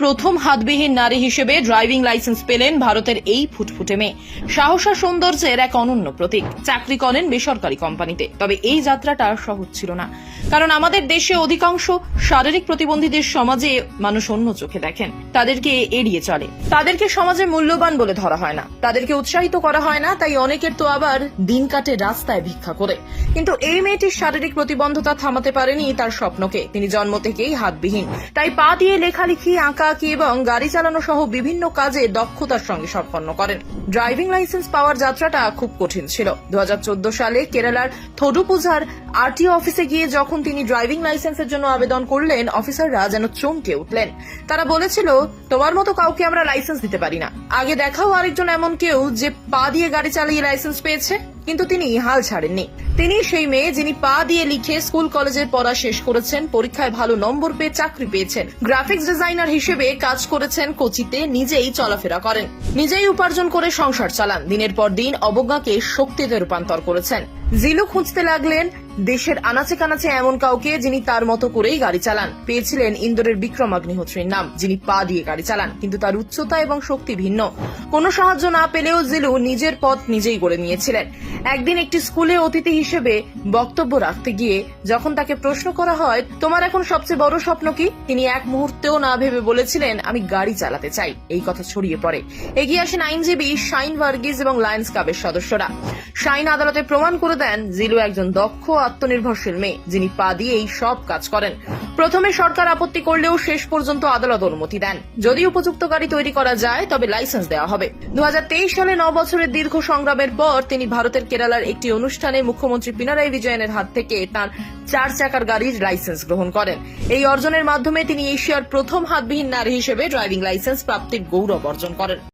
প্রথম হাতবিহীন নারী হিসেবে ড্রাইভিং লাইসেন্স পেলেন ভারতের এই ফুটফুটে মেয়ে। সাহস সৌন্দর্যের এক অনন্য প্রতীক। চাকরি করেন বেসরকারি কোম্পানিতে। তবে এই যাত্রাটা সহজ ছিল না। কারণ আমাদের দেশে অধিকাংশ শারীরিক প্রতিবন্ধীদের সমাজে মানুষ অন্য চোখে দেখেন। তাদেরকে এড়িয়ে চলে। তাদেরকে সমাজে মূল্যবান বলে ধরা হয় না। তাদেরকে উৎসাহিত করা হয় না, তাই অনেকের তো আবার দিন কাটে রাস্তায় ভিক্ষা করে। কিন্তু এই মেয়েটির শারীরিক প্রতিবন্ধতা থামাতে পারেনি তার স্বপ্নকে। তিনি জন্ম থেকেই হাতবিহীন। তাই পা দিয়ে লেখালেখি আঁকাআঁকি এবং গাড়ি চালানো সহ বিভিন্ন কাজে দক্ষতার সঙ্গে সম্পন্ন করেন। ড্রাইভিং লাইসেন্স পাওয়ার যাত্রাটা খুব কঠিন ছিল। দু সালে কেরালার থোডুপুজার আরটিও অফিসে গিয়ে যখন তিনি ড্রাইভিং লাইসেন্সের জন্য আবেদন করলেন, অফিসাররা যেন চমকে উঠলেন। তারা বলেছিল, তোমার মতো কাউকে আমরা লাইসেন্স দিতে পারি না। আগে দেখাও আরেকজন এমন কেউ যে পা দিয়ে গাড়ি চালিয়ে লাইসেন্স পেয়েছে। কিন্তু তিনি হাল ছাড়েননি। তিনি সেই মেয়ে যিনি পা দিয়ে লিখে স্কুল কলেজের পড়া শেষ করেছেন, পরীক্ষায় ভালো নম্বর পেয়ে চাকরি পেয়েছেন। গ্রাফিক্স ডিজাইনার হিসেবে কাজ করেছেন কোচিতে, নিজেই চলাফেরা করেন। নিজেই উপার্জন করে সংসার চালান। দিনের পর দিন অবজ্ঞাকে শক্তিতে রূপান্তর করেছেন। জিলু খুঁজতে লাগলেন দেশের আনাচে কানাচে এমন কাউকে যিনি তার মতো করেই গাড়ি চালান। পেয়েছিলেন ইন্দোরের বিক্রম অগ্নিহোত্রীর নাম, যিনি পা দিয়ে গাড়ি চালান, কিন্তু তার উচ্চতা এবং শক্তি ভিন্ন। কোনো সাহায্য না পেলেও জিলু নিজের পথ নিজেই গড়ে নিয়েছিলেন। একদিন একটি স্কুলে অতিথি হিসেবে বক্তব্য রাখতে গিয়ে যখন তাকে প্রশ্ন করা হয়, তোমার এখন সবচেয়ে বড় স্বপ্ন কি? তিনি এক মুহূর্তেও না ভেবে বলেছিলেন, আমি গাড়ি চালাতে চাই। এই কথা ছড়িয়ে পড়ে। এগিয়ে আসেন আইনজীবী শাইন ভার্গিস এবং লায়ন্স ক্লাবের সদস্যরা। শাইন আদালতে প্রমাণ করে দেন, জিলু একজন দক্ষ আত্মনির্ভরশীল মেয়ে, যিনি পা দিয়ে এই সব কাজ করেন। প্রথমে সরকার আপত্তি করলেও শেষ পর্যন্ত আদালত অনুমতি দেন। যদি উপযুক্ত গাড়ি তৈরি করা যায়, তবে লাইসেন্স দেওয়া হবে। দু হাজার তেইশ সালে ন বছরের দীর্ঘ সংগ্রামের পর তিনি ভারতের কেরালার একটি অনুষ্ঠানে মুখ্যমন্ত্রী পিনারাই বিজয়নের হাত থেকে তার চার চাকার গাড়ির লাইসেন্স গ্রহণ করেন। এই অর্জনের মাধ্যমে তিনি এশিয়ার প্রথম হাতবিহীন নারী হিসেবে ড্রাইভিং লাইসেন্স প্রাপ্তির গৌরব অর্জন করেন।